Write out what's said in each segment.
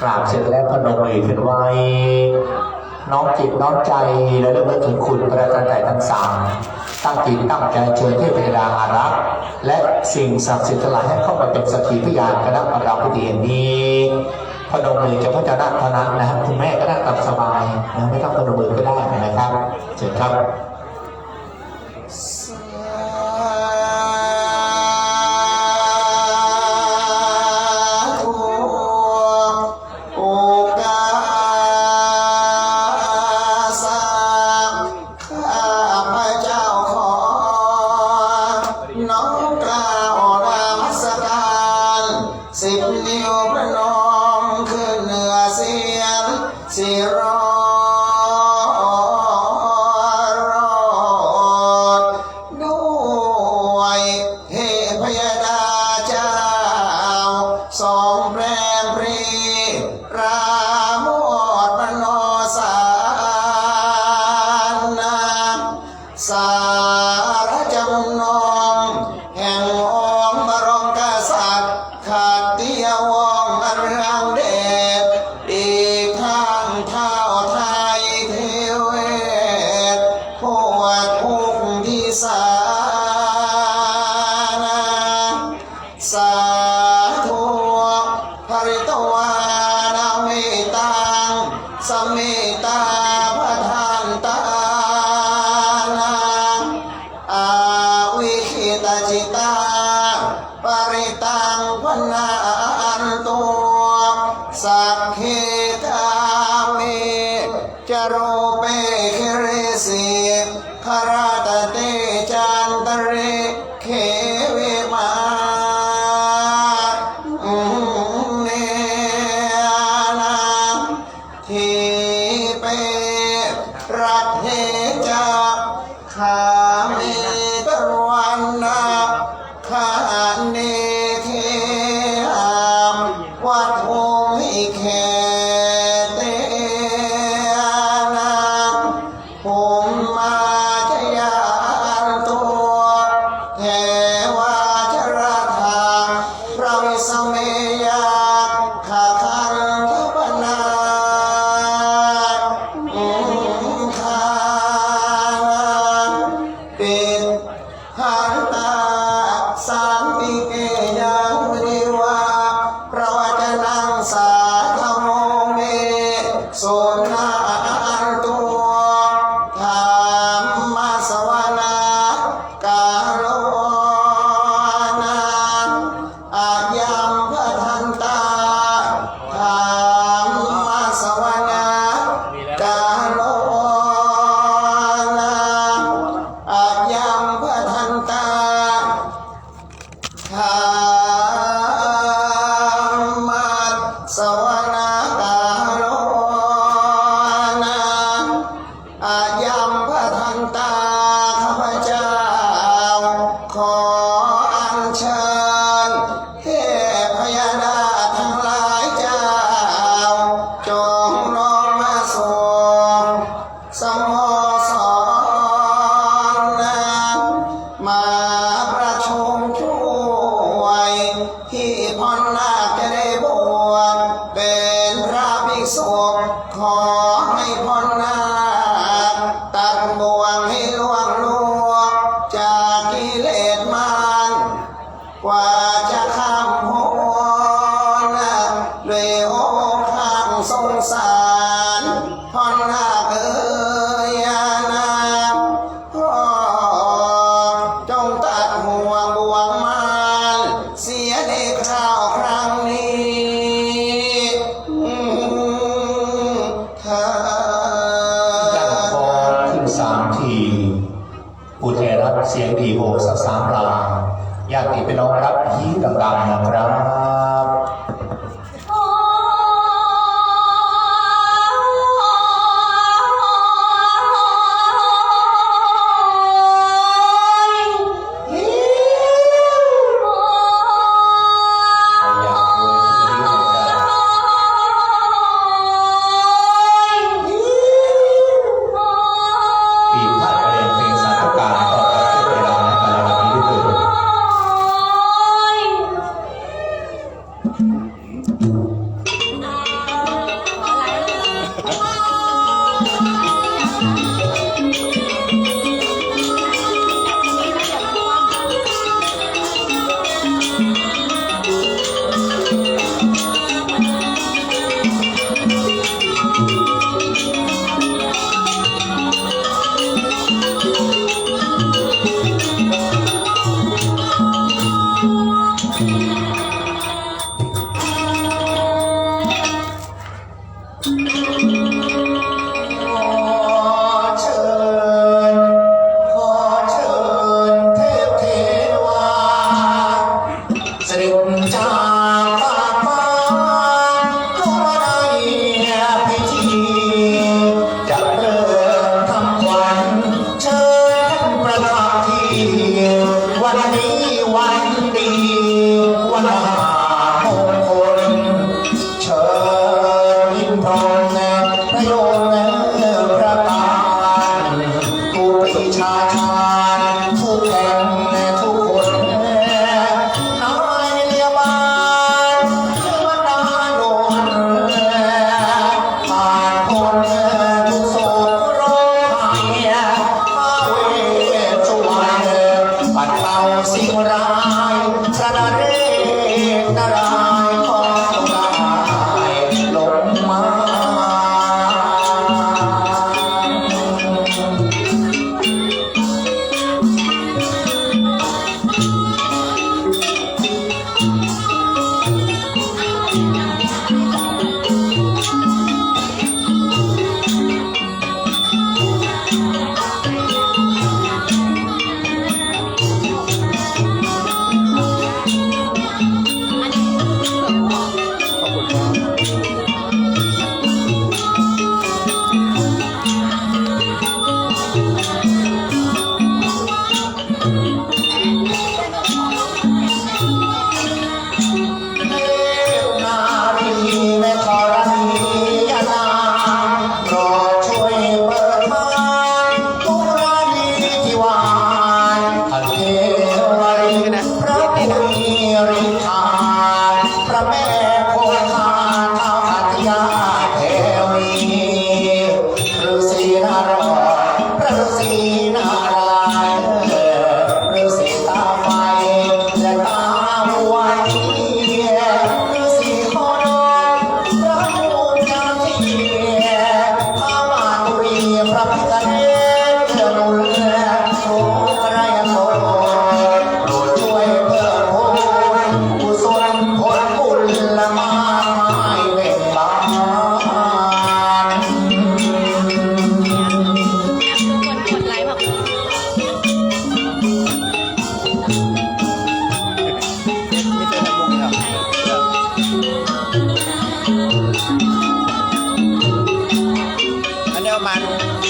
กราบเสร็จแล้วพนมมือขึ้นไว้ น้อมจิตน้อมใจและเริ่มถึงคุณพระตัรใจทั้งสามตั้งจิตตั้งใจเชิญเทพธิดาอารักษ์และสิ่งศักดิ์สิทธิ์ทั้งหลายให้เข้ามาเป็นสักขีพยานคณะประราพิธีนี้พนมมือจะพระเจ้าหน้าเท่านั้นนะครับคุณแม่ก็นั่งตับสบายนะไม่ต้องพนมมือก็ได้นะครับเชิญครับ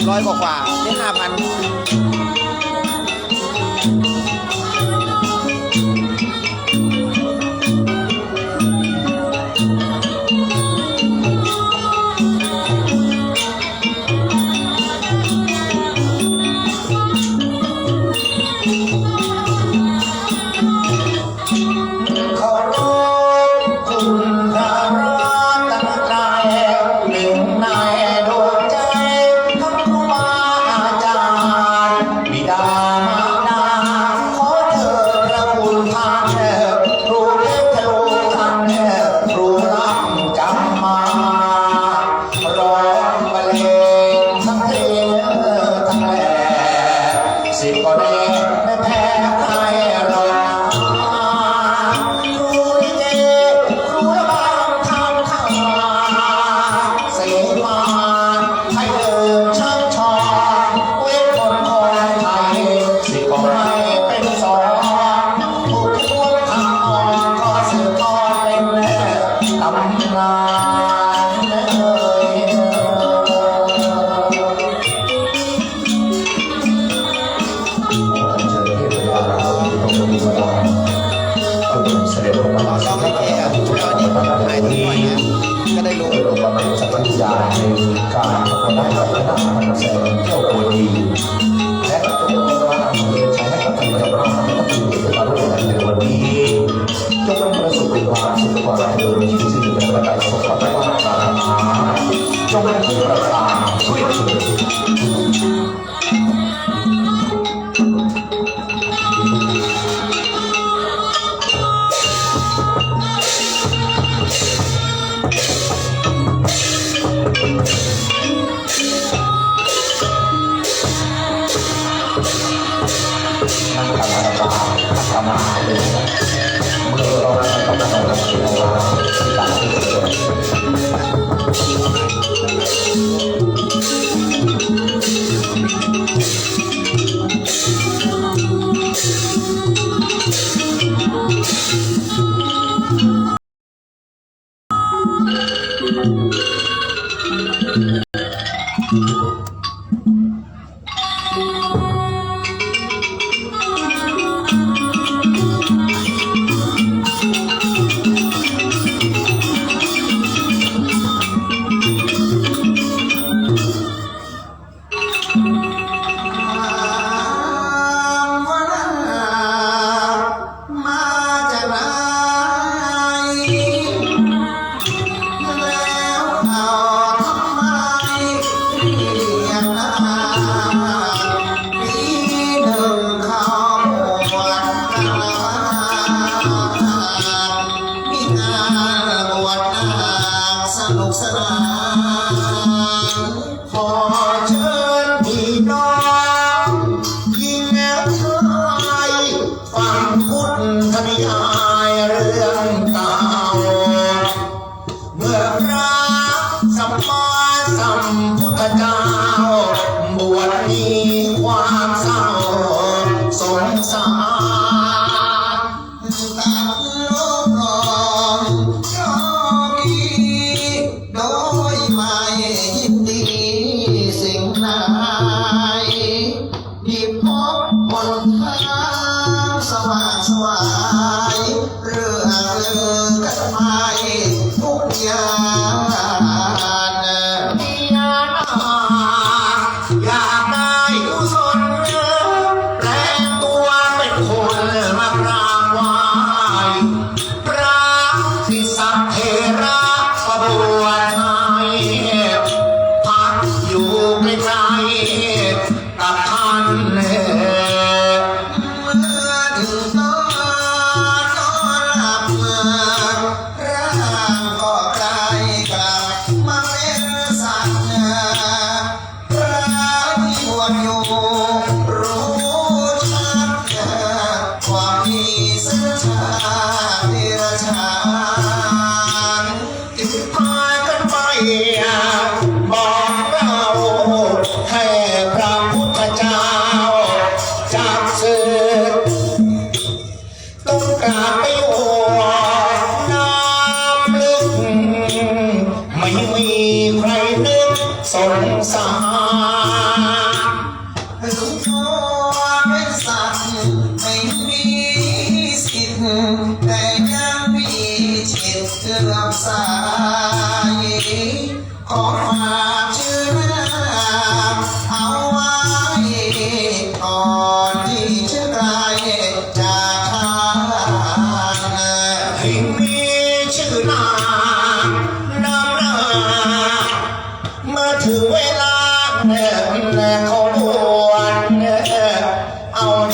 ร้อยกว่าๆได้ห้า คณะกับคณะพันแสนเจ้าตัวดีและกับพราชชัยและกับทีมกับราชและกับทีมกับพราชาในวันนี้จะต้ประความสุขคริญที่มสุดในประกรของพระพุทธศาสาจงเป็นที่ป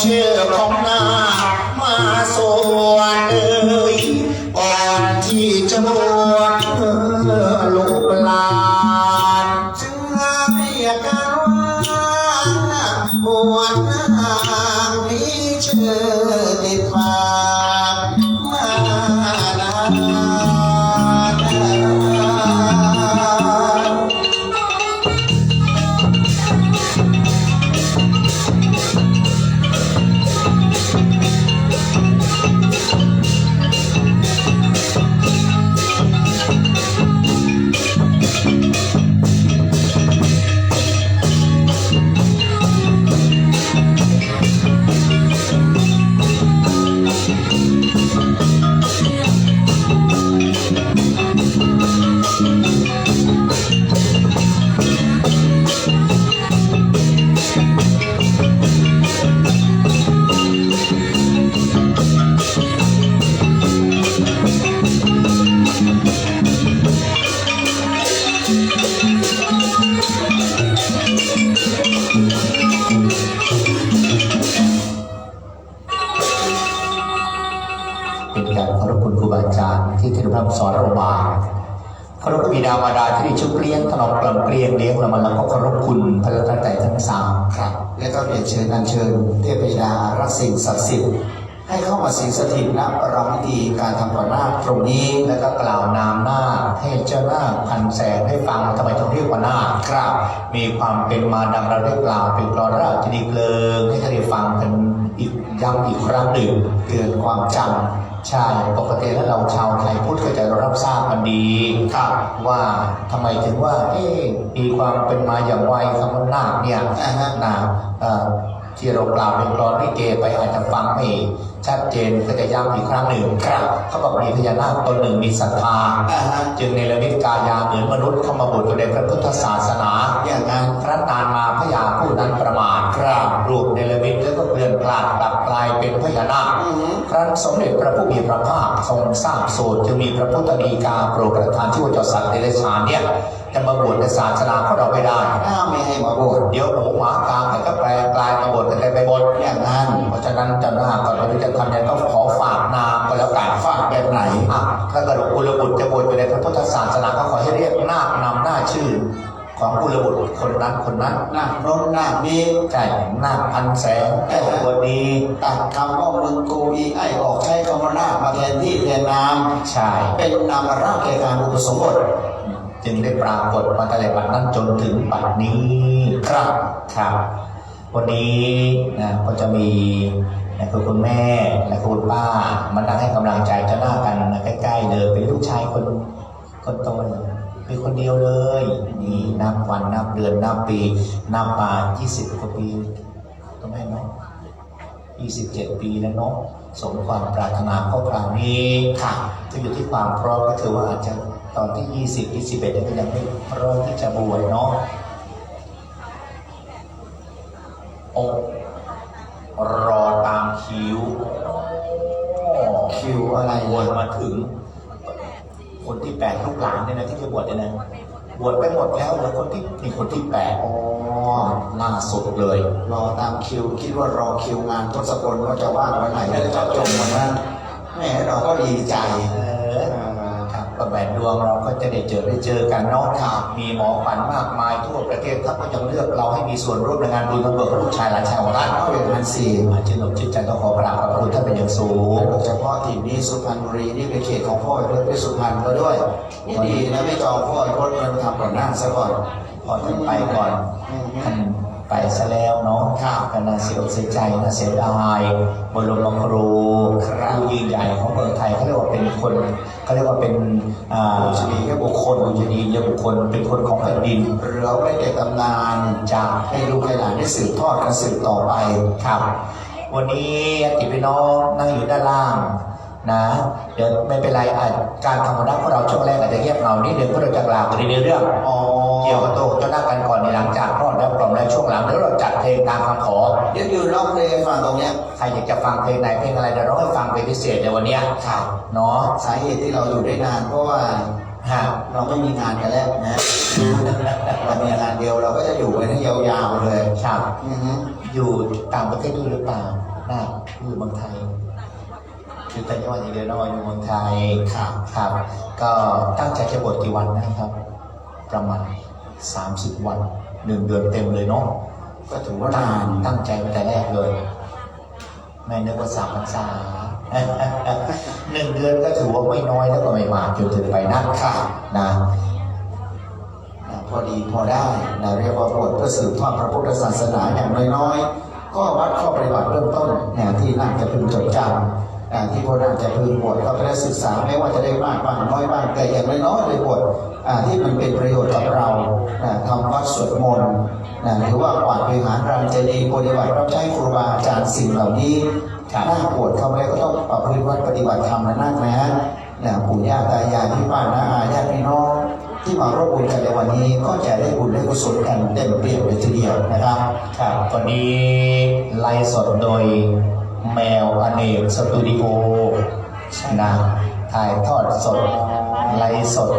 ชื่อของนามาสวดเอ่ยก่อนที่จะบว เชิญอัญเชิญ เทพยดารักสิ่งศักดิ์สิทธิ์ให้เข้ามาสิงสถิตณประรำพิธีการทำก่อนหน้าตรงนี้แล้วก็กล่าวนามหน้าคให้เจ้าหน้าคพันแสนให้ฟังทำไมต้องเรียกว่าหน้าคครับ มีความเป็นมาดังเราได้กล่าวเป็นกรอนราชดีเกลิงให้ท่านได้ฟังกันอีกย้ำอีกครั้งหนึ่งเตือนความจำ ใช่ปกติแล้วเราชาวไทยพุทธก็จะรับทราบกันดีครับว่าทำไมถึงว่าเอ๊ะมีความเป็นมาอย่างไรคำว่านาคเนี่ยอ่าฮะนาเอ่อที่เรากล่าวเป็นกรอนลิเกไปอาจจะฟังไม่ชัดเจนก็จะย้ำอีกครั้งหนึ่งครับเขาบอกมีพญานาคตนหนึ่งมีศรัทธาอ่าฮะจึงในระมิตกายาเหมือนมนุษย์เข้ามาบวชในพระพุทธศาสนา อย่างนั้นครั้นนานมาพญาผู้นั้นประมาทกราบรูปเนรมิตแล้วก็เปลี่ยนกลาดกลับกลายเป็นพญานาค อือหือครั้นสมเด็จพระผู้มีพระภาคทรงทราบสูตรจึงมีพระพุทธดีกาโปรดประทานที่ว่าเจ้าสัตว์เดรัจฉานเนี่ยจะมาบวชในศาสนาของเราไม่ได้ห้ามไม่ให้มาบวชเดี๋ยวหมูหมากาแต่ก็แปลกลายมาบวชกันเต็มไปหมดอย่างนั้น เพราะฉะนั้นเจะหน้าก่อนเราจะทำเนี่ยต้องขอฝากนามก็แล้วกันฝากแบบไหนอะถ้าเกิดกุลบุตรจะบวชอยู่ในพระพุทธศาสนาก็ขอให้เรียกนาคนำหน้าชื่อ ของกุลบุตรคนนั้นคนนั้นหน้าโน้นหน้านี้ใช่นาคพันแสงแต่วันนี้ตัดคำว่ามึงกูอีไอออกใช้คำว่าหน้ามาแทนที่แทนนามใช่เป็นนามราชแก่การอุปสมบทจึงได้ปรากฏมาตั้งแต่บัดนั้นจนถึงบัดนี้ครับครับวันนี้นะก็จะมีนะคือคุณแม่และคุณป้ามานั่งให้กำลังใจเจ้าหน้ากันนะใกล้ๆเลยเป็นลูกชายคนคนโตเลย เป็นคนเดียวเลยนี่นับวันนับเดือนนับปีนับมา20กว่าปีตัวแม่เนาะ27ปีแล้วเนาะสมความปรารถนาข้อคราวนี้ค่ะจะอยู่ที่ความพร้อมก็ถือว่าอาจจะตอนที่20 21เนี่ยก็ยังไม่พร้อมที่จะบวชเนาะอกรอตามคิวคิวอะไรวนมาถึง คนที่แปดลูกหลานเนี่ยนะที่จะบวชเนี่ยนะบวชไปหมดแล้วเหลือคนที่มีคนที่แปดอ๋อล่าสุดเลย รอตามคิว คิดว่ารอคิวงานทศพลว่าจะว่างวันไหนแล้วจะจบวันนั้นแหมเราก็ดีใจ ก็แบ่ดวงเราก็จะได้เจอได้เจอกันเนาะมีหมอขวัญมากมายทั่วประเทศเขาก็ยังเลือกเราให้มีส่วนร่วมในงานบุญบันเบิกลูกชายหลานชายของท่านก็เป็นงานสี่อาจิตหลบจิตใจต้องขอกราบขอบคุณท่านเป็นอย่างสูงโดยเฉพาะทีมนี้สุพรรณบุรีนี่เป็นเขตของพ่อไอ้รถไปสุพรรณก็ด้วยนี่ดีนะไม่จองพ่อไอ้รถเงินทำก่อนหน้าซะก่อนพอท่านไปก่อนท่าน ไปซะแล้วเนาะครับก็น่าเสียอกเสียใจน่าเสียดายบรมครูครับผู้ยิ่งใหญ่ของเมืองไทยเขาเรียกว่าเป็นคนเขาเรียกว่าเป็นอ่าผู้ชนียบุคคลผู้ชนียบุคคลเป็นคนของแผ่นดินเราได้แต่ตำนานจากให้ลูกให้หลานได้สืบทอดกันสืบต่อไปครับ วันนี้ญาติพี่น้องนั่งอยู่ด้านล่างนะเดี๋ยวไม่เป็นไรอะการทำของนักพวกเราช่วงแรกอาจจะเงียบเหงานิดนึงเพราะเราจะกล่าวกันในเรื่องอ๋อ เกี่ยวกับตัวเจ้าหน้ากันก่อนในหลังจากคลอดแล้วกล่อมแล้วช่วงหลังแล้วเราจัดเพลงตามคำขอเดี๋ยวยืนร้องเพลงฟังตรงเนี้ยใครอยากจะฟังเพลงไหนเพลงอะไรเดี๋ยวเราให้ฟังเป็นพิเศษในวันเนี้ยครับเนาะสาเหตุที่เราอยู่ได้นานเพราะว่าฮะเราไม่มีงานกันแล้วนะเรามีงานเดียวเราก็จะอยู่ไปให้ยาวๆเลยครับอยู่ต่างประเทศด้วยหรือเปล่าน่าอยู่เมืองไทยอยู่แต่จังหวัดอย่างเดียวนะอยู่เมืองไทยครับครับ ก็ตั้งใจจะบวชกี่วันนะครับ ประมาณ 30 วันหนึ่งเดือนเต็มเลยเนาะก็ถือว่านานตั้งใจมาแต่แรกเลยไม่นึกว่าสามพรรษาหนึ่งเดือนก็ถือว่าไม่น้อยแล้วก็ไม่มากจนถึงไปนักค่ะนะอ่าพอดีพอได้นะเรียกว่าบวชเพื่อสืบทอดพระพุทธศาสนาอย่างน้อยๆก็วัดข้อปฏิบัติเริ่มต้นนะที่น่าจะพึงจดจำ นะที่พวกน่าจะพึงบวชก็ไปได้ศึกษาไม่ว่าจะได้มากบ้างน้อยบ้างแต่อย่างน้อยๆเลยบวชที่มันเป็นประโยชน์กับเราทำวัดสวดมนต์หรือว่ากวาดบริหารรามเจดีปฏิบัติรับใช้ครูบาอาจารย์สิ่งเหล่านี้ถ้าบวชเข้าไปก็ต้องประพฤติวัดปฏิบัติธรรมนะนักนะนะปู่ย่าตายายพี่ป้าน้าอาญาติพี่น้องที่มาร่วมบุญกันในวันนี้ก็จะได้บุญได้กุศลกันเต็มเปี่ยมเลยทีเดียวนะครับครับวันนี้ไลฟ์สดโดย แมวอเนกสตูดิโอนะถ่ายทอดสด ไลฟ์สด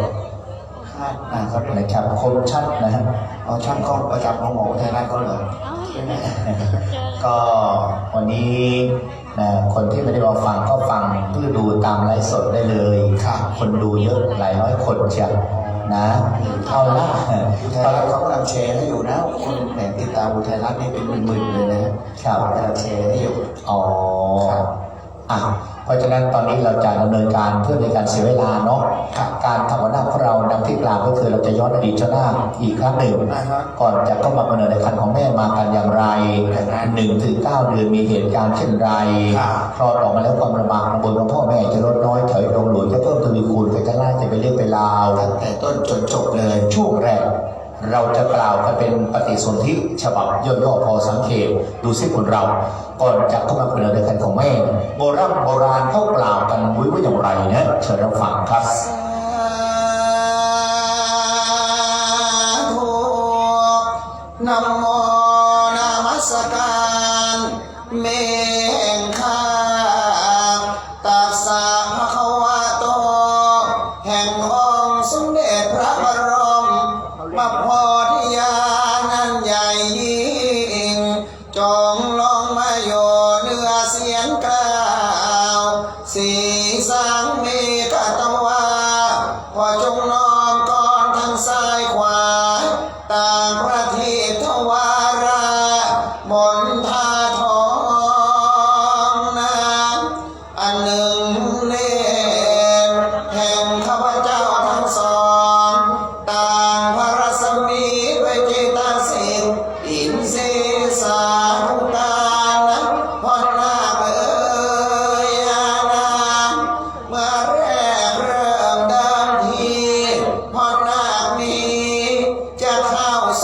นะครับนะครับคมชัดนะฮะเอาช่างกล้องประจำของหมอไทยรัฐก็เหรอก็วันนี้นะคนที่ไม่ได้มาฟังก็ฟังเพื่อดูตามไลฟ์สดได้เลยครับคนดูเยอะหลายร้อยคนเชียว นะเอาละอุทัยรัฐเขากำลังแชร์ให้อยู่นะคนแหนติดตามอุทัยรัฐนี่เป็นหมื่นๆเลยนะครับกำลังแชร์ให้อยู่อ๋อ อะเพราะฉะนั้นตอนนี้เราจะดำเนินการเพื่อในการเสียเวลาเนาะครับการทำหัวหน้าของเรานำที่กล่าวก็คือเราจะย้อนอดีตเจ้าหน้าอีกครั้งหนึ่งนะครับก่อนจะเข้ามากำเนิดในคันของแม่มากันอย่างไรอย่างนั้นหนึ่งถึงเก้าเดือนมีเหตุการณ์เช่นไรครับคลอดออกมาแล้วความลำบากลำบนของพ่อแม่จะลดน้อยถอยลงหลุยจะเพิ่มทวีคูณไปจะล่าจะไปเรียกไปลาวตั้งแต่ต้นจนจบเลยช่วงแรก เราจะกล่าวกันเป็นปฏิสนธิฉบับย่อๆพอสังเกตดูสิคนเรา ก่อนจะเข้ามากำเนิดในคันของแม่ โบราณโบราณเขากล่าวกันไว้ว่าอย่างไรนะเชิญรับฟังครับนโมนามัสการเมงคาตัสสะภะคะวะโต แห่งองค์สมเด็จพระ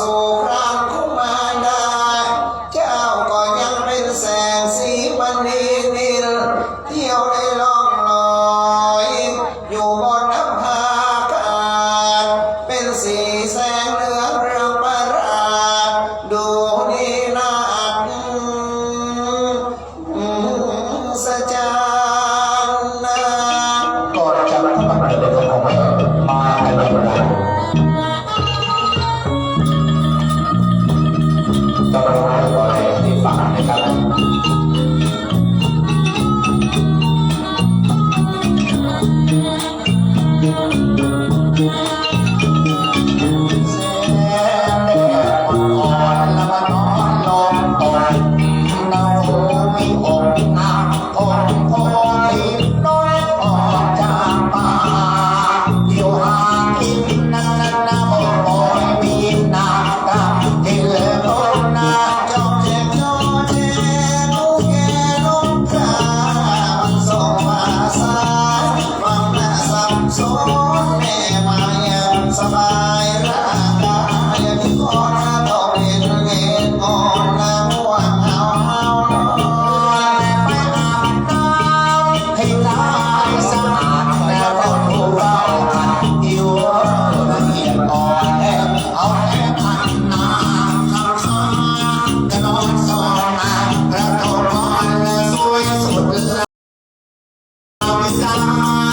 soprar. i'm Sometimes